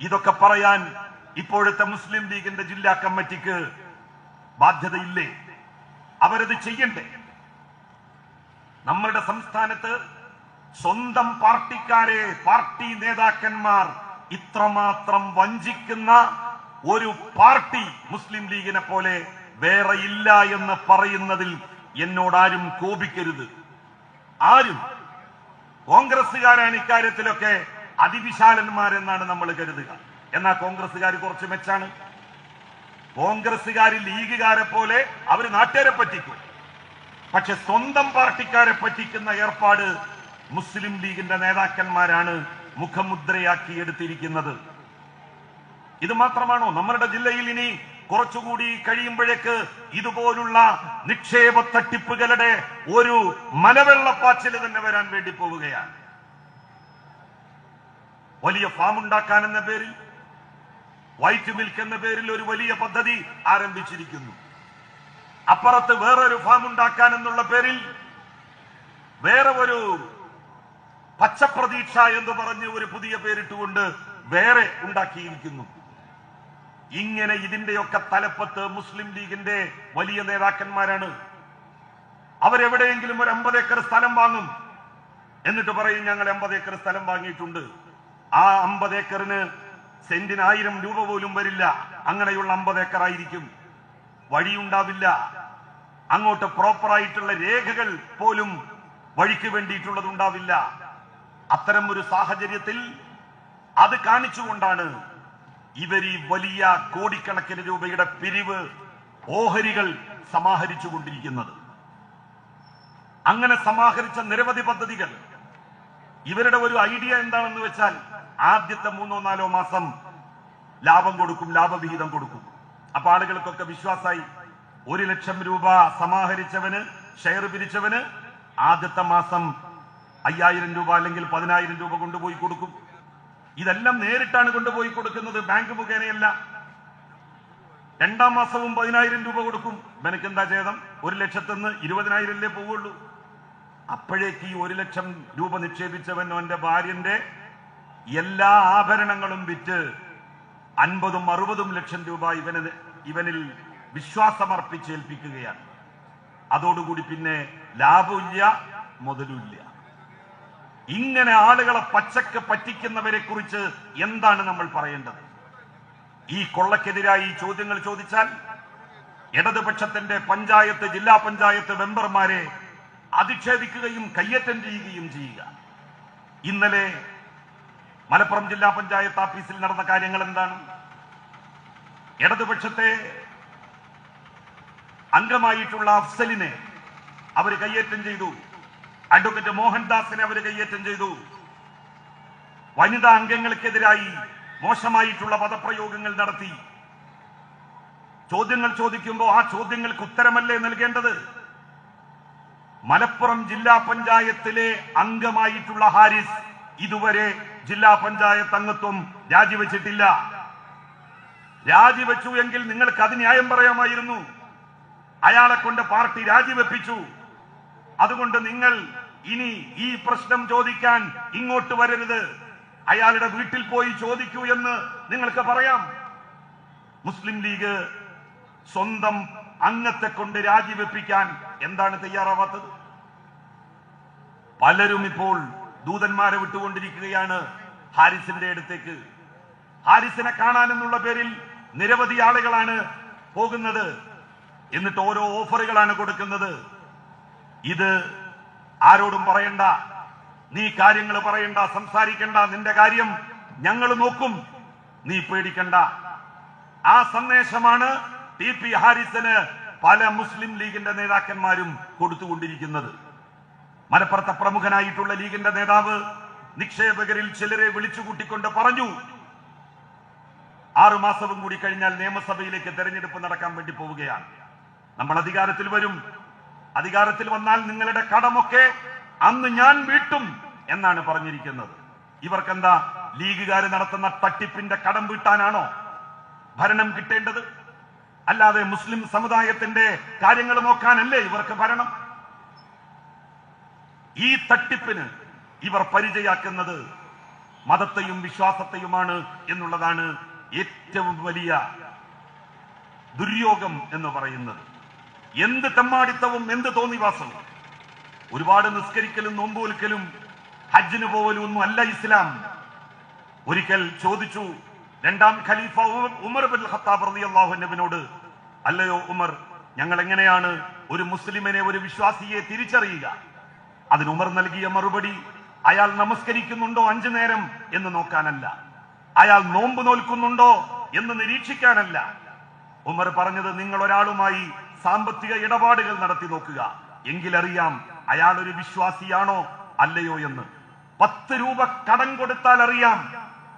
ഇതൊക്കെ പറയാൻ ഇപ്പോഴത്തെ മുസ്ലിം ലീഗിന്റെ ജില്ലാ കമ്മിറ്റിക്ക് ബാധ്യതയില്ലേ? അവരത് ചെയ്യണ്ടേ? നമ്മളുടെ സംസ്ഥാനത്ത് സ്വന്തം പാർട്ടിക്കാരെ പാർട്ടി നേതാക്കന്മാർ ഇത്രമാത്രം വഞ്ചിക്കുന്ന ഒരു പാർട്ടി മുസ്ലിം ലീഗിനെ പോലെ വേറെ ഇല്ല എന്ന് പറയുന്നതിൽ എന്നോടാരും കോപിക്കരുത്. ആരും. കോൺഗ്രസ്സുകാരാണ് ഇക്കാര്യത്തിലൊക്കെ അതിവിശാലന്മാരെന്നാണ് നമ്മൾ കരുതുക. എന്നാൽ കോൺഗ്രസ്സുകാർ കുറച്ച് മെച്ചാണ്. കോൺഗ്രസ്സുകാർ ലീഗുകാരെ പോലെ അവർ നാട്ടുകാരെ പറ്റിക്കും. പക്ഷെ സ്വന്തം പാർട്ടിക്കാരെ പറ്റിക്കുന്ന ഏർപ്പാട് മുസ്ലിം ലീഗിന്റെ നേതാക്കന്മാരാണ് മുഖമുദ്രയാക്കി എടുത്തിരിക്കുന്നത് ഇത് മാത്രമാണോ? നമ്മളുടെ ജില്ലയിൽ ഇനി കുറച്ചുകൂടി കഴിയുമ്പോഴേക്ക് ഇതുപോലുള്ള നിക്ഷേപ തട്ടിപ്പുകളുടെ ഒരു മലവെള്ളപ്പാച്ചിൽ തന്നെ വരാൻ വേണ്ടി പോവുകയാണ്. വലിയ ഫാം ഉണ്ടാക്കാൻ എന്ന പേരിൽ വൈറ്റ് മിൽക്ക് എന്ന പേരിൽ ഒരു വലിയ പദ്ധതി ആരംഭിച്ചിരിക്കുന്നു. അപ്പുറത്ത് വേറൊരു ഫാം ഉണ്ടാക്കാൻ എന്നുള്ള പേരിൽ വേറെ ഒരു പച്ചപ്രതീക്ഷ എന്ന് പറഞ്ഞ് ഒരു പുതിയ പേരിട്ടുകൊണ്ട് വേറെ ഉണ്ടാക്കിയിരിക്കുന്നു. ഇങ്ങനെ ഇതിന്റെയൊക്കെ തലപ്പത്ത് മുസ്ലിം ലീഗിന്റെ വലിയ നേതാക്കന്മാരാണ്. അവരെവിടെയെങ്കിലും ഒരു അമ്പത് ഏക്കർ സ്ഥലം വാങ്ങും. എന്നിട്ട് പറയും ഞങ്ങൾ അമ്പത് ഏക്കർ സ്ഥലം വാങ്ങിയിട്ടുണ്ട്. ആ അമ്പത് ഏക്കറിന് സെന്റിന് ആയിരം രൂപ പോലും വരില്ല. അങ്ങനെയുള്ള അമ്പത് ഏക്കറായിരിക്കും. വഴിയുണ്ടാവില്ല. അങ്ങോട്ട് പ്രോപ്പറായിട്ടുള്ള രേഖകൾ പോലും വഴിക്ക് വേണ്ടിയിട്ടുള്ളത് ഉണ്ടാവില്ല അത്തരം ഒരു സാഹചര്യത്തിൽ അത് കാണിച്ചുകൊണ്ടാണ് ഇവർ ഈ വലിയ കോടിക്കണക്കിന് രൂപയുടെ പിരിവ് ഓഹരികൾ സമാഹരിച്ചു കൊണ്ടിരിക്കുന്നത് അങ്ങനെ സമാഹരിച്ച നിരവധി പദ്ധതികൾ. ഇവരുടെ ഒരു ഐഡിയ എന്താണെന്ന് വെച്ചാൽ ആദ്യത്തെ മൂന്നോ നാലോ മാസം ലാഭം കൊടുക്കും ലാഭവിഹിതം കൊടുക്കും. അപ്പൊ ആളുകൾക്കൊക്കെ വിശ്വാസമായി ഒരു ലക്ഷം രൂപ സമാഹരിച്ചവന് ഷെയർ പിരിച്ചവന് ആദ്യത്തെ മാസം അയ്യായിരം രൂപ അല്ലെങ്കിൽ പതിനായിരം രൂപ കൊണ്ടുപോയി കൊടുക്കും. ഇതെല്ലാം നേരിട്ടാണ് കൊണ്ടുപോയി കൊടുക്കുന്നത്. ബാങ്ക് മുഖേനയല്ല. രണ്ടാം മാസവും പതിനായിരം രൂപ കൊടുക്കും. എനിക്ക് എന്താ ചെയ്തം ഒരു ലക്ഷത്തിന്ന് ഇരുപതിനായിരല്ലേ പോവുള്ളൂ. അപ്പോഴേക്ക് ഈ ഒരു ലക്ഷം രൂപ നിക്ഷേപിച്ചവൻ അവന്റെ ഭാര്യന്റെ എല്ലാ ആഭരണങ്ങളും വിറ്റ് അൻപതും അറുപതും ലക്ഷം രൂപ ഇവന് ഇവനിൽ വിശ്വാസമർപ്പിച്ചേൽപ്പിക്കുകയാണ്. അതോടുകൂടി പിന്നെ ലാഭമില്ല മുതലുമില്ല. ഇങ്ങനെ ആളുകളെ പച്ചക്ക് പറ്റിക്കുന്നവരെ കുറിച്ച് എന്താണ് നമ്മൾ പറയേണ്ടത്? ഈ കൊള്ളക്കെതിരായി ഈ ചോദ്യങ്ങൾ ചോദിച്ചാൽ ഇടതുപക്ഷത്തിന്റെ പഞ്ചായത്ത് ജില്ലാ പഞ്ചായത്ത് മെമ്പർമാരെ അധിക്ഷേപിക്കുകയും കയ്യേറ്റം ചെയ്യുകയും ചെയ്യുക. ഇന്നലെ മലപ്പുറം ജില്ലാ പഞ്ചായത്ത് ഓഫീസിൽ നടന്ന കാര്യങ്ങൾ എന്താണ്? ഇടതുപക്ഷത്തെ അംഗമായിട്ടുള്ള അഫ്സലിനെ അവർ കയ്യേറ്റം ചെയ്തു. അഡ്വക്കേറ്റ് മോഹൻദാസിനെ അവർ കയ്യേറ്റം ചെയ്തു. വനിതാ അംഗങ്ങൾക്കെതിരായി മോശമായിട്ടുള്ള പദപ്രയോഗങ്ങൾ നടത്തി. ചോദ്യങ്ങൾ ചോദിക്കുമ്പോൾ ആ ചോദ്യങ്ങൾക്ക് ഉത്തരമല്ലേ നൽകേണ്ടത്? മലപ്പുറം ജില്ലാ പഞ്ചായത്തിലെ അംഗമായിട്ടുള്ള ഹാരിസ് ഇതുവരെ ജില്ലാ പഞ്ചായത്ത് അംഗത്വം രാജിവെച്ചിട്ടില്ല. രാജിവെച്ചു എങ്കിൽ നിങ്ങൾക്ക് അത് ന്യായം പറയാമായിരുന്നു. അയാളെ കൊണ്ട് പാർട്ടി രാജിവെപ്പിച്ചു. അതുകൊണ്ട് നിങ്ങൾ ഇനി ഈ പ്രശ്നം ചോദിക്കാൻ ഇങ്ങോട്ട് വരരുത്. അയാളുടെ വീട്ടിൽ പോയി ചോദിക്കൂ എന്ന് നിങ്ങൾക്ക് പറയാം. മുസ്ലിം ലീഗ് സ്വന്തം അംഗത്തെ കൊണ്ട് രാജിവെപ്പിക്കാൻ എന്താണ് തയ്യാറാവാത്തത്? പലരും ഇപ്പോൾ ദൂതന്മാരെ വിട്ടുകൊണ്ടിരിക്കുകയാണ് ഹാരിസിന്റെ അടുത്തേക്ക്. ഹാരിസിനെ കാണാനെന്നുള്ള പേരിൽ നിരവധി ആളുകളാണ് പോകുന്നത്. എന്നിട്ട് ഓരോ ഓഫറുകളാണ് കൊടുക്കുന്നത്. ഇത് ആരോടും പറയണ്ട. നീ കാര്യങ്ങൾ പറയണ്ട സംസാരിക്കണ്ട. നിന്റെ കാര്യം ഞങ്ങൾ നോക്കും. നീ പേടിക്കണ്ട. ആ സന്ദേശമാണ് ടി പി ഹാരിസിന് പല മുസ്ലിം ലീഗിന്റെ നേതാക്കന്മാരും കൊടുത്തുകൊണ്ടിരിക്കുന്നത്. മലപ്പുറത്തെ പ്രമുഖനായിട്ടുള്ള ലീഗിന്റെ നേതാവ് നിക്ഷേപകരിൽ ചിലരെ വിളിച്ചുകൂട്ടിക്കൊണ്ട് പറഞ്ഞു ആറു മാസവും കൂടി കഴിഞ്ഞാൽ നിയമസഭയിലേക്ക് തെരഞ്ഞെടുപ്പ് നടക്കാൻ വേണ്ടി പോവുകയാണ്. നമ്മൾ അധികാരത്തിൽ വരും. അധികാരത്തിൽ വന്നാൽ നിങ്ങളുടെ കടമൊക്കെ അന്ന് ഞാൻ വീട്ടും എന്നാണ് പറഞ്ഞിരിക്കുന്നത്. ഇവർക്കെന്താ ലീഗുകാർ നടത്തുന്ന തട്ടിപ്പിന്റെ കടം വീട്ടാനാണോ ഭരണം കിട്ടേണ്ടത്? അല്ലാതെ മുസ്ലിം സമുദായത്തിന്റെ കാര്യങ്ങൾ നോക്കാനല്ലേ ഇവർക്ക് ഭരണം? ഈ തട്ടിപ്പിന് ഇവർ പരിചയാക്കുന്നത് മതത്തെയും വിശ്വാസത്തെയുമാണ് എന്നുള്ളതാണ് ഏറ്റവും വലിയ ദുര്യോഗം എന്ന് പറയുന്നത്. എന്ത് തെമ്മാടിത്തവും എന്ത് തോന്നിവാസവും. ഒരുപാട് നിസ്കരിക്കലും നോമ്പൊലിക്കലും ഹജ്ജിന് പോവലും ഒന്നും അല്ല ഇസ്ലാം. ഒരിക്കൽ ചോദിച്ചു രണ്ടാം ഖലീഫ ഉമർ ബിൻ ഖത്താബ് റളിയല്ലാഹു അൻഹുവിനോട് അല്ലയോ ഉമർ ഞങ്ങൾ എങ്ങനെയാണ് ഒരു മുസ്ലിമിനെ ഒരു വിശ്വാസിയെ തിരിച്ചറിയുക? അതിന് ഉമർ നൽകിയ മറുപടി അയാൾ നമസ്കരിക്കുന്നുണ്ടോ അഞ്ചു നേരം എന്ന് നോക്കാനല്ല. അയാൾ നോമ്പ് നോൽക്കുന്നുണ്ടോ എന്ന് നിരീക്ഷിക്കാനല്ല. ഉമർ പറഞ്ഞത് നിങ്ങൾ ഒരാളുമായി സാമ്പത്തിക ഇടപാടുകൾ നടത്തി നോക്കുക. എങ്കിലറിയാം അയാൾ ഒരു വിശ്വാസിയാണോ അല്ലയോ എന്ന്. പത്ത് രൂപ കടം കൊടുത്താൽ അറിയാം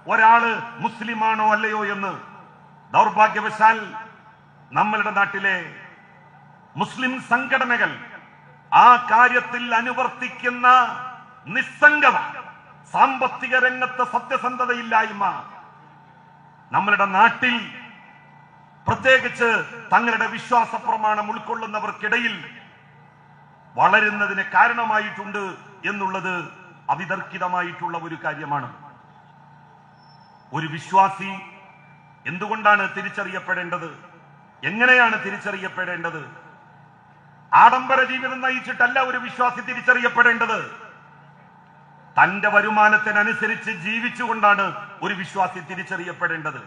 ഒരാൾ മുസ്ലിമാണോ അല്ലയോ എന്ന്. ദൗർഭാഗ്യവശാൽ നമ്മളുടെ നാട്ടിലെ മുസ്ലിം സംഘടനകൾ ആ കാര്യത്തിൽ അനുവർത്തിക്കുന്ന നിസ്സംഗത സാമ്പത്തിക രംഗത്ത് സത്യസന്ധതയില്ലായ്മ നമ്മളുടെ നാട്ടിൽ പ്രത്യേകിച്ച് തങ്ങളുടെ വിശ്വാസ പ്രമാണം ഉൾക്കൊള്ളുന്നവർക്കിടയിൽ വളരുന്നതിന് കാരണമായിട്ടുണ്ട് എന്നുള്ളത് അവിതർക്കിതമായിട്ടുള്ള ഒരു കാര്യമാണ്. ഒരു വിശ്വാസി എന്തുകൊണ്ടാണ് തിരിച്ചറിയപ്പെടേണ്ടത്? എങ്ങനെയാണ് തിരിച്ചറിയപ്പെടേണ്ടത്? ആഡംബര ജീവിതം നയിച്ചിട്ടല്ല ഒരു വിശ്വാസി തിരിച്ചറിയപ്പെടേണ്ടത്. തന്റെ വരുമാനത്തിനനുസരിച്ച് ജീവിച്ചുകൊണ്ടാണ് ഒരു വിശ്വാസി തിരിച്ചറിയപ്പെടേണ്ടത്.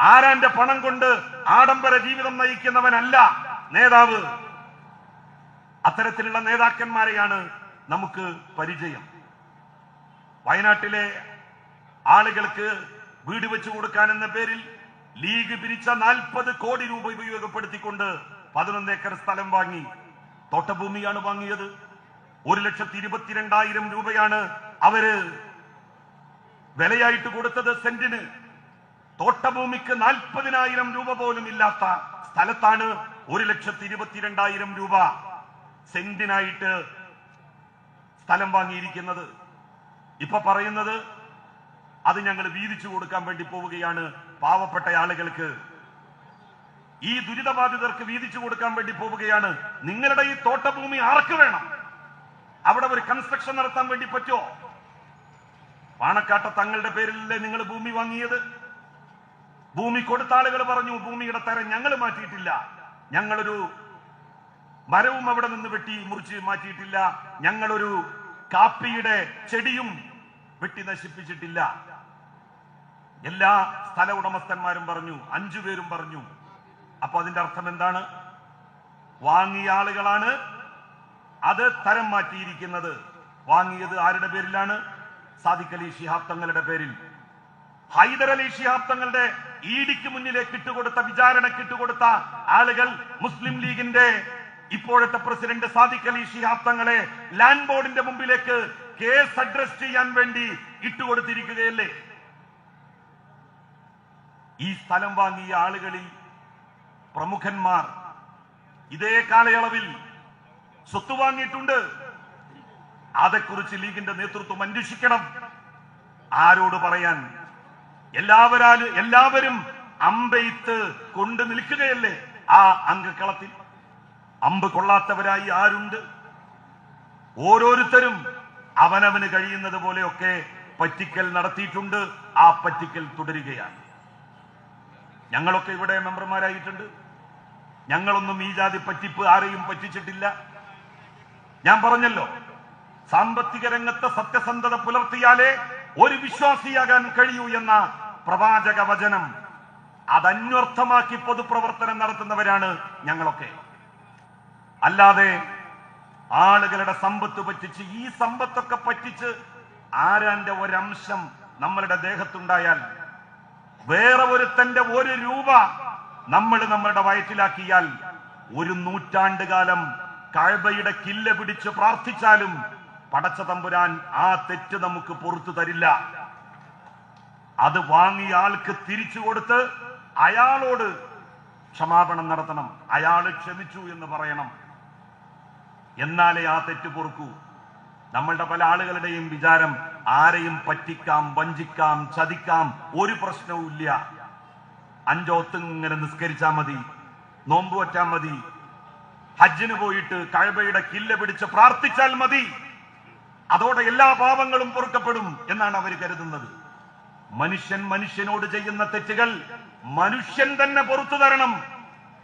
ആരാന്റെ പണം കൊണ്ട് ആഡംബര ജീവിതം നയിക്കുന്നവനല്ല നേതാവ്? അത്തരത്തിലുള്ള നേതാക്കന്മാരെയാണ് നമുക്ക് പരിചയം. വയനാട്ടിലെ ആളുകൾക്ക് വീട് വെച്ചു കൊടുക്കാൻ എന്ന പേരിൽ ലീഗ് പിരിച്ച നാൽപ്പത് കോടി രൂപ ഉപയോഗപ്പെടുത്തിക്കൊണ്ട് പതിനൊന്ന് ഏക്കർ സ്ഥലം വാങ്ങി തോട്ടഭൂമിയാണ് വാങ്ങിയത്. ഒരു ലക്ഷത്തി ഇരുപത്തിരണ്ടായിരം രൂപയാണ് അവർ വിലയായിട്ട് കൊടുത്തത് സെന്റിന്. തോട്ടഭൂമിക്ക് നാൽപ്പതിനായിരം രൂപ പോലും ഇല്ലാത്ത സ്ഥലത്താണ് ഒരു ലക്ഷത്തി ഇരുപത്തിരണ്ടായിരം രൂപ സെന്റിനായിട്ട് സ്ഥലം വാങ്ങിയിരിക്കുന്നത്. ഇപ്പൊ പറയുന്നത് അത് ഞങ്ങൾ വീതിച്ചു കൊടുക്കാൻ വേണ്ടി പോവുകയാണ് പാവപ്പെട്ട ആളുകൾക്ക് ഈ ദുരിതബാധിതർക്ക് വീതിച്ചു കൊടുക്കാൻ വേണ്ടി പോവുകയാണ്. നിങ്ങളുടെ ഈ തോട്ടഭൂമി ആർക്ക് വേണം? അവിടെ ഒരു കൺസ്ട്രക്ഷൻ നടത്താൻ വേണ്ടി പറ്റുമോ? പാണക്കാട്ട തങ്ങളുടെ പേരിലല്ലേ നിങ്ങൾ ഭൂമി വാങ്ങിയത്? ഭൂമി കൊടുത്ത ആളുകൾ പറഞ്ഞു ഭൂമിയുടെ തരം ഞങ്ങൾ മാറ്റിയിട്ടില്ല. ഞങ്ങളൊരു മരവും അവിടെ നിന്ന് വെട്ടി മുറിച്ച് മാറ്റിയിട്ടില്ല. ഞങ്ങളൊരു കാപ്പിയുടെ ചെടിയും വെട്ടി നശിപ്പിച്ചിട്ടില്ല. എല്ലാ സ്ഥല ഉടമസ്ഥന്മാരും പറഞ്ഞു അഞ്ചു പേരും പറഞ്ഞു അപ്പൊ അതിന്റെ അർത്ഥം എന്താണ്? വാങ്ങിയ ആളുകളാണ് അത് തരം മാറ്റിയിരിക്കുന്നത്. വാങ്ങിയത് ആരുടെ പേരിലാണ്? സാദിഖ് അലി ശിഹാബ് തങ്ങളുടെ പേരിൽ. ഹൈദർ അലി ശിഹാബ് തങ്ങളുടെ ഇഡിക്ക് മുന്നിലേക്ക് ഇട്ടുകൊടുത്ത വിചാരണ ഇട്ടുകൊടുത്ത ആളുകൾ മുസ്ലിം ലീഗിന്റെ ഇപ്പോഴത്തെ പ്രസിഡന്റ് സാദിഖ് അലി ശിഹാബ് തങ്ങളെ ലാൻഡ് ബോർഡിന്റെ മുമ്പിലേക്ക് കേസ് അഡ്രസ് ചെയ്യാൻ വേണ്ടി ഇട്ടുകൊടുത്തിരിക്കുകയല്ലേ? ഈ സ്ഥലം വാങ്ങിയ ആളുകളിൽ പ്രമുഖന്മാർ ഇതേ കാലയളവിൽ സ്വത്ത് വാങ്ങിയിട്ടുണ്ട്. അതേക്കുറിച്ച് ലീഗിന്റെ നേതൃത്വം അന്വേഷിക്കണം. ആരോട് പറയാൻ? എല്ലാവരാലും എല്ലാവരും അമ്പെയ്ത്ത് കൊണ്ട് നിൽക്കുകയല്ലേ ആ അംഗക്കളത്തിൽ? അമ്പ് കൊള്ളാത്തവരായി ആരുണ്ട്? ഓരോരുത്തരും അവനവന് കഴിയുന്നത് പോലെയൊക്കെ പറ്റിക്കൽ നടത്തിയിട്ടുണ്ട്. ആ പറ്റിക്കൽ തുടരുകയാണ്. ഞങ്ങളൊക്കെ ഇവിടെ മെമ്പർമാരായിട്ടുണ്ട്. ഞങ്ങളൊന്നും ഈ ജാതി പറ്റിപ്പ് ആരെയും പറ്റിച്ചിട്ടില്ല. ഞാൻ പറഞ്ഞല്ലോ സാമ്പത്തിക രംഗത്തെ സത്യസന്ധത പുലർത്തിയാലേ ഒരു വിശ്വാസിയാകാൻ കഴിയൂ എന്ന പ്രവാചക വചനം അതന്വർത്ഥമാക്കി പൊതുപ്രവർത്തനം നടത്തുന്നവരാണ് ഞങ്ങളൊക്കെ. അല്ലാതെ ആളുകളുടെ സമ്പത്ത് പറ്റിച്ച് ഈ സമ്പത്തൊക്കെ പറ്റിച്ച് ആരാന്റെ ഒരംശം നമ്മളുടെ ദേഹത്തുണ്ടായാൽ വേറെ ഒരുത്തന്റെ ഒരു രൂപ നമ്മൾ നമ്മളുടെ വയറ്റിലാക്കിയാൽ ഒരു നൂറ്റാണ്ട് കാലം കഴബയുടെ കില്ല പിടിച്ച് പ്രാർത്ഥിച്ചാലും പടച്ച തമ്പുരാൻ ആ തെറ്റ് നമുക്ക് പുറത്തു തരില്ല. അത് വാങ്ങിയ ആൾക്ക് തിരിച്ചു കൊടുത്ത് അയാളോട് ക്ഷമാപണം നടത്തണം. അയാൾ ക്ഷമിച്ചു എന്ന് പറയണം. എന്നാലേ ആ തെറ്റ് പൊറുക്കൂ. നമ്മളുടെ പല ആളുകളുടെയും വിചാരം ആരെയും പറ്റിക്കാം വഞ്ചിക്കാം ചതിക്കാം ഒരു പ്രശ്നവും ഇല്ല അഞ്ചോത്ത് ഇങ്ങനെ നിസ്കരിച്ചാൽ മതി നോമ്പ് വറ്റാൽ മതി ഹജ്ജിന് പോയിട്ട് കഴബയുടെ കില്ല പിടിച്ച് പ്രാർത്ഥിച്ചാൽ മതി. അതോടെ എല്ലാ പാപങ്ങളും പൊറുക്കപ്പെടും എന്നാണ് അവർ കരുതുന്നത്. മനുഷ്യൻ മനുഷ്യനോട് ചെയ്യുന്ന തെറ്റുകൾ മനുഷ്യൻ തന്നെ പുറത്തു തരണം.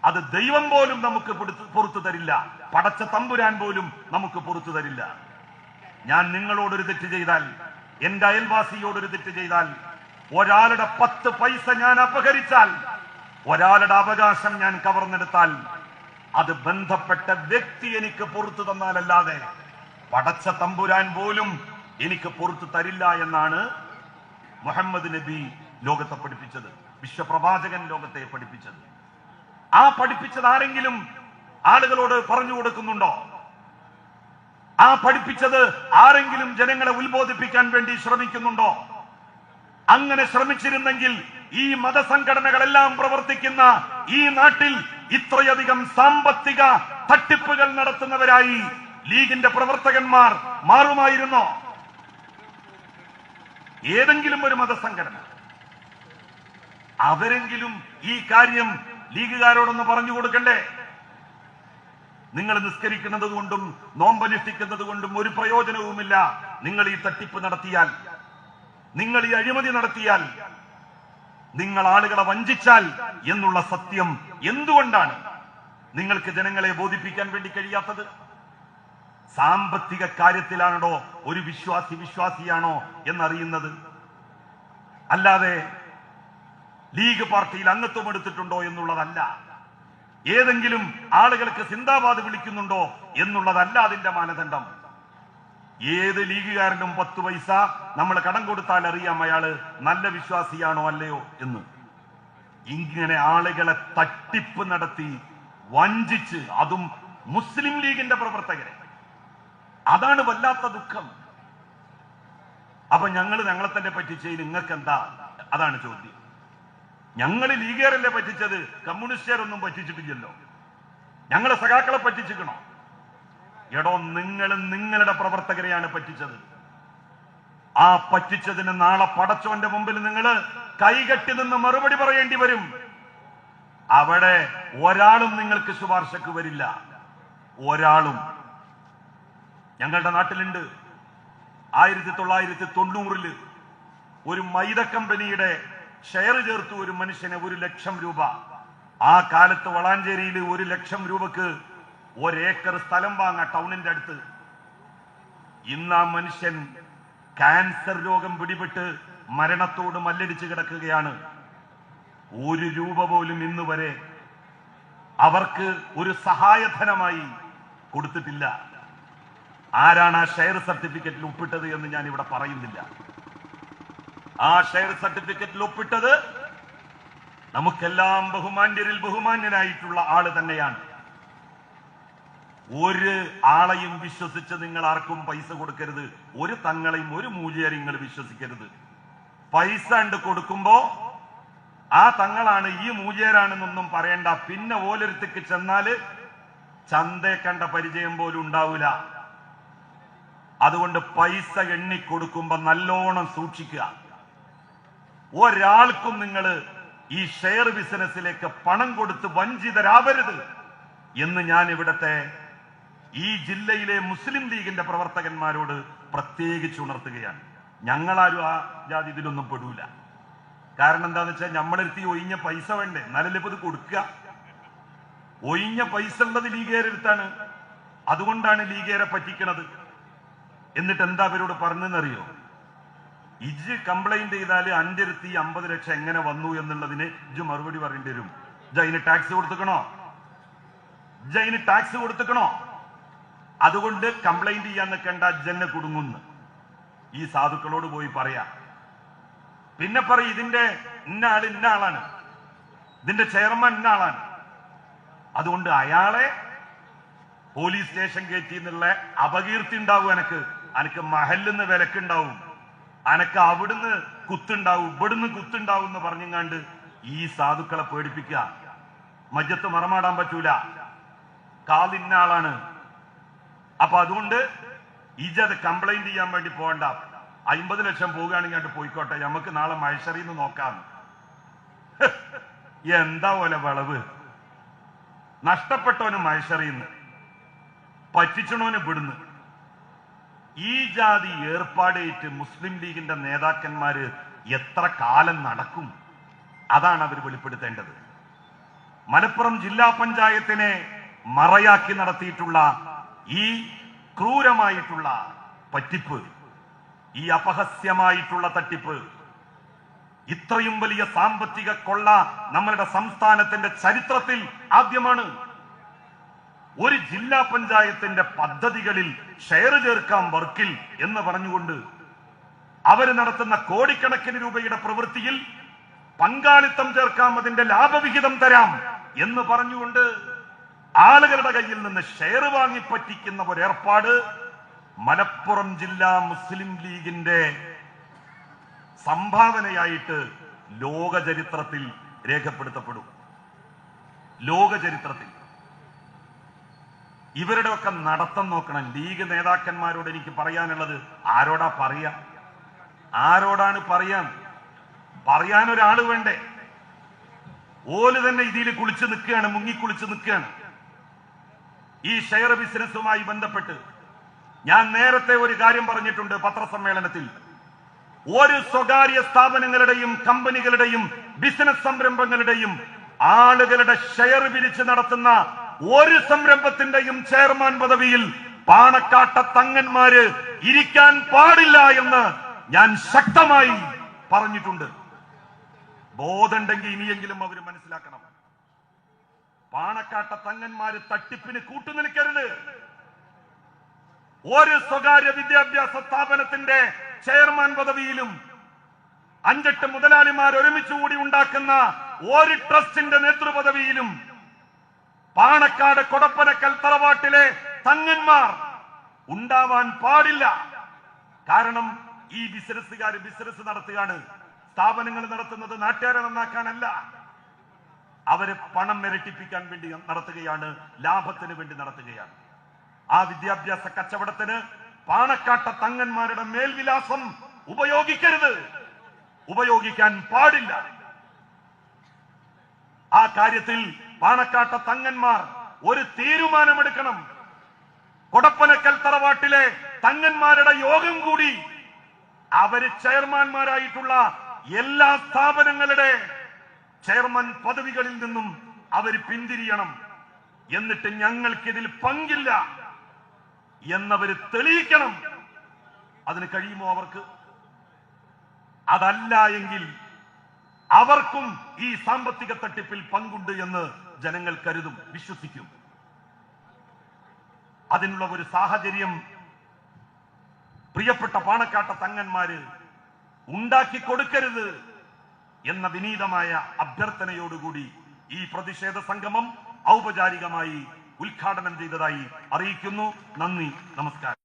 അത് ദൈവം പോലും നമുക്ക് പുറത്തു തരില്ല. പടച്ച തമ്പുരാൻ പോലും നമുക്ക് പുറത്തു തരില്ല. ഞാൻ നിങ്ങളോടൊരു തെറ്റ് ചെയ്താൽ എന്റെ അയൽവാസിയോടൊരു തെറ്റ് ചെയ്താൽ ഒരാളുടെ പത്ത് പൈസ ഞാൻ അപഹരിച്ചാൽ ഒരാളുടെ അവകാശം ഞാൻ കവർന്നെടുത്താൽ അത് ബന്ധപ്പെട്ട വ്യക്തി എനിക്ക് പുറത്തു തന്നാലല്ലാതെ പടച്ച തമ്പുരാൻ പോലും എനിക്ക് പുറത്തു തരില്ല എന്നാണ് മുഹമ്മദ് നബി ലോകത്തെ പഠിപ്പിച്ചത് വിശ്വപ്രവാചകൻ ലോകത്തെ പഠിപ്പിച്ചത്. ആ പഠിപ്പിച്ചത് ആരെങ്കിലും ആളുകളോട് പറഞ്ഞു കൊടുക്കുന്നുണ്ടോ? ആ പഠിപ്പിച്ചത് ആരെങ്കിലും ജനങ്ങളെ ഉത്ബോധിപ്പിക്കാൻ വേണ്ടി ശ്രമിക്കുന്നുണ്ടോ? അങ്ങനെ ശ്രമിച്ചിരുന്നെങ്കിൽ ഈ മതസംഘടനകളെല്ലാം പ്രവർത്തിക്കുന്ന ഈ നാട്ടിൽ ഇത്രയധികം സാമ്പത്തിക തട്ടിപ്പുകൾ നടത്തുന്നവരായി ലീഗിന്റെ പ്രവർത്തകന്മാർ മാറുമായിരുന്നോ? ഏതെങ്കിലും ഒരു മതസംഘടന. അവരെങ്കിലും ഈ കാര്യം ലീഗുകാരോടൊന്ന് പറഞ്ഞു കൊടുക്കണ്ടേ? നിങ്ങൾ നിസ്കരിക്കുന്നത് കൊണ്ടും നോമ്പനുഷ്ഠിക്കുന്നത് കൊണ്ടും ഒരു പ്രയോജനവുമില്ല. നിങ്ങൾ ഈ തട്ടിപ്പ് നടത്തിയാൽ നിങ്ങൾ ഈ അഴിമതി നടത്തിയാൽ നിങ്ങൾ ആളുകളെ വഞ്ചിച്ചാൽ എന്നുള്ള സത്യം എന്തുകൊണ്ടാണ് നിങ്ങൾക്ക് ജനങ്ങളെ ബോധിപ്പിക്കാൻ വേണ്ടി കഴിയാത്തത്? സാമ്പത്തിക കാര്യത്തിലാണോ ഒരു വിശ്വാസി വിശ്വാസിയാണോ എന്നറിയുന്നത്? അല്ലാതെ ലീഗ് പാർട്ടിയിൽ അംഗത്വം എടുത്തിട്ടുണ്ടോ എന്നുള്ളതല്ല. ഏതെങ്കിലും ആളുകൾക്ക് സിന്ദാബാദ് വിളിക്കുന്നുണ്ടോ എന്നുള്ളതല്ല അതിന്റെ മാനദണ്ഡം. ഏത് ലീഗുകാരനും പത്ത് പൈസ നമ്മൾ കടം കൊടുത്താൽ അറിയാം അയാൾ നല്ല വിശ്വാസിയാണോ അല്ലയോ എന്ന്. ഇങ്ങനെ ആളുകളെ തട്ടിപ്പ് നടത്തി വഞ്ചിച്ച് അതും മുസ്ലിം ലീഗിന്റെ പ്രവർത്തകരെ. അതാണ് വല്ലാത്ത ദുഃഖം. അപ്പൊ ഞങ്ങൾ ഞങ്ങളെ തന്നെ പറ്റിച്ചതിൽ നിങ്ങൾക്ക് എന്താ അതാണ് ചോദ്യം. ഞങ്ങൾ ലീഗുകാരല്ലേ പറ്റിച്ചത്? കമ്മ്യൂണിസ്റ്റുകാരൊന്നും പറ്റിച്ചിട്ടില്ലല്ലോ. ഞങ്ങളെ സഖാക്കളെ പറ്റിച്ചിക്കണോ എടോ നിങ്ങൾ നിങ്ങളുടെ പ്രവർത്തകരെയാണ് പറ്റിച്ചത്. ആ പറ്റിച്ചതിന് നാളെ പടച്ചവന്റെ മുമ്പിൽ നിങ്ങൾ കൈകെട്ടി നിന്ന് മറുപടി പറയേണ്ടി വരും. അവിടെ ഒരാളും നിങ്ങൾക്ക് ശുപാർശക്ക് വരില്ല. ഒരാളും. ഞങ്ങളുടെ നാട്ടിലുണ്ട്. ആയിരത്തി തൊള്ളായിരത്തി തൊണ്ണൂറിൽ ഒരു മൈദ കമ്പനിയുടെ ഷെയർ ചേർത്തു ഒരു മനുഷ്യന് ഒരു ലക്ഷം രൂപ. ആ കാലത്ത് വളാഞ്ചേരിയിൽ ഒരു ലക്ഷം രൂപക്ക് ഒരേക്കർ സ്ഥലം വാങ്ങ ടൗണിന്റെ അടുത്ത്. ഇന്ന് ആ മനുഷ്യൻ ക്യാൻസർ രോഗം പിടിപെട്ട് മരണത്തോട് മല്ലടിച്ച് കിടക്കുകയാണ്. ഒരു രൂപ പോലും ഇന്ന് വരെ അവർക്ക് ഒരു സഹായധനമായി കൊടുത്തിട്ടില്ല. ആരാണ് ആ ഷെയർ സർട്ടിഫിക്കറ്റിൽ ഒപ്പിട്ടത് എന്ന് ഞാൻ ഇവിടെ പറയുന്നില്ല. ആ ഷെയർ സർട്ടിഫിക്കറ്റിൽ ഒപ്പിട്ടത് നമുക്കെല്ലാം ബഹുമാന്യരിൽ ബഹുമാന്യനായിട്ടുള്ള ആൾ തന്നെയാണ്. ഒരു ആളെയും വിശ്വസിച്ച് നിങ്ങൾ ആർക്കും പൈസ കൊടുക്കരുത്. ഒരു തങ്ങളെയും ഒരു മൂല്യരെയും നിങ്ങൾ വിശ്വസിക്കരുത്. പൈസ ഉണ്ട് കൊടുക്കുമ്പോ ആ തങ്ങളാണ് ഈ മൂല്യരാണെന്നൊന്നും പറയണ്ട. പിന്നെ ഓലൊരുത്തേക്ക് ചെന്നാൽ ചന്തയെ കണ്ട പരിചയം പോലും ഉണ്ടാവില്ല അതുകൊണ്ട് പൈസ എണ്ണി കൊടുക്കുമ്പോ നല്ലോണം സൂക്ഷിക്കുക. ഒരാൾക്കും നിങ്ങൾ ഈ ഷെയർ ബിസിനസ്സിലേക്ക് പണം കൊടുത്ത് വഞ്ചിതരാവരുത് എന്ന് ഞാൻ ഇവിടത്തെ ഈ ജില്ലയിലെ മുസ്ലിം ലീഗിന്റെ പ്രവർത്തകന്മാരോട് പ്രത്യേകിച്ച് ഉണർത്തുകയാണ്. ഞങ്ങളാരും ആ ജാതി ഇതിലൊന്നും പെടൂല. കാരണം എന്താന്ന് വെച്ചാൽ നമ്മളെടുത്ത് ഒഴിഞ്ഞ പൈസ വേണ്ടേ? എന്നാലല്ലേ ഇത് കൊടുക്കുക ഒഴിഞ്ഞ പൈസ ഉള്ളത് ലീഗേരെടുത്താണ്. അതുകൊണ്ടാണ് ലീഗേരെ പറ്റിക്കണത്. എന്നിട്ട് എന്താ അവരോട് പറഞ്ഞെന്നറിയോ ഇജ് കംപ്ലൈന്റ് ചെയ്താൽ അന്റെ അമ്പത് ലക്ഷം എങ്ങനെ വന്നു എന്നുള്ളതിന് ഇജ് മറുപടി പറയേണ്ടി വരും. ഇജ് അതിന് ടാക്സ് കൊടുത്തുക്കണോ? ഇജ് അതിന് ടാക്സ് കൊടുത്തുക്കണോ? അതുകൊണ്ട് കംപ്ലൈന്റ് ചെയ്യാൻ നിൽക്കേണ്ട ജന്നെ കുടുങ്ങുന്നു. ഈ സാധുക്കളോട് പോയി പറയാ. പിന്നെ പറയും ഇതിന്റെ ഇന്ന ആൾ ഇന്ന ആളാണ്. ഇതിന്റെ ചെയർമാൻ ഇന്ന ആളാണ്. അതുകൊണ്ട് അയാളെ പോലീസ് സ്റ്റേഷൻ കയറ്റി എന്നുള്ള അപകീർത്തി ഉണ്ടാവും എനക്ക് അനക്ക് മഹലിന്ന് വിലക്കുണ്ടാവും. അനക്ക് അവിടുന്ന് കുത്തുണ്ടാവും ഇവിടുന്ന് കുത്തുണ്ടാവും എന്ന് പറഞ്ഞുങ്ങാണ്ട് ഈ സാധുക്കളെ പേടിപ്പിക്കുക. മജ്ജത്ത് മറമാടാൻ പറ്റൂല. കാലിന്ന ആളാണ്. അപ്പൊ അതുകൊണ്ട് ഇജത് കംപ്ലൈന്റ് ചെയ്യാൻ വേണ്ടി പോകണ്ട. അമ്പത് ലക്ഷം പോവുകയാണെങ്കിൽ അങ്ങോട്ട് പോയിക്കോട്ടെ. നമുക്ക് നാളെ മഴശറിയിൽ നിന്ന് നോക്കാം. എന്താ പോലെ വിളവ്? നഷ്ടപ്പെട്ടവന് മഴശറിന്ന് പറ്റിച്ചണോന് വിടുന്നു ഈ ജാതി ഏർപ്പാടേറ്റ് മുസ്ലിം ലീഗിന്റെ നേതാക്കന്മാര് എത്ര കാലം നടക്കും? അതാണ് അവർ വെളിപ്പെടുത്തേണ്ടത്. മലപ്പുറം ജില്ലാ പഞ്ചായത്തിനെ മറയാക്കി നടത്തിയിട്ടുള്ള ഈ ക്രൂരമായിട്ടുള്ള പറ്റിപ്പ് ഈ അപഹസ്യമായിട്ടുള്ള തട്ടിപ്പ് ഇത്രയും വലിയ സാമ്പത്തിക കൊള്ള നമ്മളുടെ സംസ്ഥാനത്തിന്റെ ചരിത്രത്തിൽ ആദ്യമാണ്. ഒരു ജില്ലാ പഞ്ചായത്തിന്റെ പദ്ധതികളിൽ ഷെയർ ചേർക്കാം വർക്കിൽ എന്ന് പറഞ്ഞുകൊണ്ട് അവർ നടത്തുന്ന കോടിക്കണക്കിന് രൂപയുടെ പ്രവൃത്തിയിൽ പങ്കാളിത്തം ചേർക്കാം അതിന്റെ ലാഭവിഹിതം തരാം എന്ന് പറഞ്ഞുകൊണ്ട് ആളുകളുടെ കയ്യിൽ നിന്ന് ഷെയർ വാങ്ങി പറ്റിക്കുന്ന ഒരു ഏർപ്പാട് മലപ്പുറം ജില്ലാ മുസ്ലിം ലീഗിന്റെ സംഭാവനയായിട്ട് ലോകചരിത്രത്തിൽ രേഖപ്പെടുത്തപ്പെടും. ലോകചരിത്രത്തിൽ. ഇവരുടെ ഒക്കെ നടത്തം നോക്കണം. ലീഗ് നേതാക്കന്മാരോട് എനിക്ക് പറയാനുള്ളത് ആരോടാ പറയാ? ആരോടാണ് പറയാൻ? പറയാനൊരാൾ വേണ്ടേ? ഓൽ തന്നെ ഇതിൽ കുളിച്ച് നിൽക്കുകയാണ് മുങ്ങി കുളിച്ച് നിൽക്കുകയാണ്. ഈ ഷെയർ ബിസിനസ്സുമായി ബന്ധപ്പെട്ട് ഞാൻ നേരത്തെ ഒരു കാര്യം പറഞ്ഞിട്ടുണ്ട് പത്രസമ്മേളനത്തിൽ. ഒരു സ്വകാര്യ സ്ഥാപനങ്ങളുടെയും കമ്പനികളുടെയും ബിസിനസ് സംരംഭങ്ങളുടെയും ആളുകളുടെ ഷെയർ പിരിച്ച് നടത്തുന്ന ഒരു സംരംഭത്തിന്റെയും ചെയർമാൻ പദവിയിൽ പാണക്കാട്ട തങ്ങന്മാര് ഇരിക്കാൻ പാടില്ല എന്ന് ഞാൻ ശക്തമായി പറഞ്ഞിട്ടുണ്ട്. ബോധമുണ്ടെങ്കിൽ ഇനിയെങ്കിലും അവർ മനസ്സിലാക്കണം. പാണക്കാട്ട തങ്ങന്മാര് തട്ടിപ്പിന് കൂട്ടുനിൽക്കരുത്. ഒരു സ്വകാര്യ വിദ്യാഭ്യാസ സ്ഥാപനത്തിന്റെ ചെയർമാൻ പദവിയിലും അഞ്ചെട്ട് മുതലാളിമാർ ഒരുമിച്ച് കൂടി ഉണ്ടാക്കുന്ന ഒരു ട്രസ്റ്റിന്റെ നേതൃപദവിയിലും പാണക്കാട് കൊടപ്പനക്കൽ തറവാട്ടിലെ തങ്ങന്മാർ ഉണ്ടാവാൻ പാടില്ല. കാരണം ഈ ബിസിനസ്സുകാർ ബിസിനസ് നടത്തുകയാണ്. സ്ഥാപനങ്ങൾ നടത്തുന്നത് നാട്ടുകാരെ നന്നാക്കാനല്ല. അവർ പണം ഇരട്ടിപ്പിക്കാൻ വേണ്ടി നടത്തുകയാണ് ലാഭത്തിന് വേണ്ടി നടത്തുകയാണ്. ആ വിദ്യാഭ്യാസ കച്ചവടത്തിന് പാണക്കാട്ട തങ്ങന്മാരുടെ മേൽവിലാസം ഉപയോഗിക്കരുത്. ഉപയോഗിക്കാൻ പാടില്ല. ആ കാര്യത്തിൽ പാണക്കാട്ട തങ്ങന്മാർ ഒരു തീരുമാനമെടുക്കണം. കൊടപ്പനക്കൽ തറവാട്ടിലെ തങ്ങന്മാരുടെ യോഗം കൂടി അവർ ചെയർമാന്മാരായിട്ടുള്ള എല്ലാ സ്ഥാപനങ്ങളുടെ ചെയർമാൻ പദവികളിൽ നിന്നും അവർ പിന്തിരിയണം. എന്നിട്ട് ഞങ്ങൾക്കിതിൽ പങ്കില്ല എന്നവർ തെളിയിക്കണം. അതിന് കഴിയുമോ അവർക്ക്? അതല്ല എങ്കിൽ അവർക്കും ഈ സാമ്പത്തിക തട്ടിപ്പിൽ പങ്കുണ്ട് എന്ന് ജനങ്ങൾ കരുതും വിശ്വസിക്കും. അതിനുള്ള ഒരു സാഹചര്യം പ്രിയപ്പെട്ട പാണക്കാട്ട തങ്ങന്മാര് ഉണ്ടാക്കി കൊടുക്കരുത്. എന്ന വിനീതമായ അഭ്യർത്ഥനയോടുകൂടി ഈ പ്രതിഷേധ സംഗമം ഔപചാരികമായി ഉദ്ഘാടനം ചെയ്തതായി അറിയിക്കുന്നു. നന്ദി. നമസ്കാരം.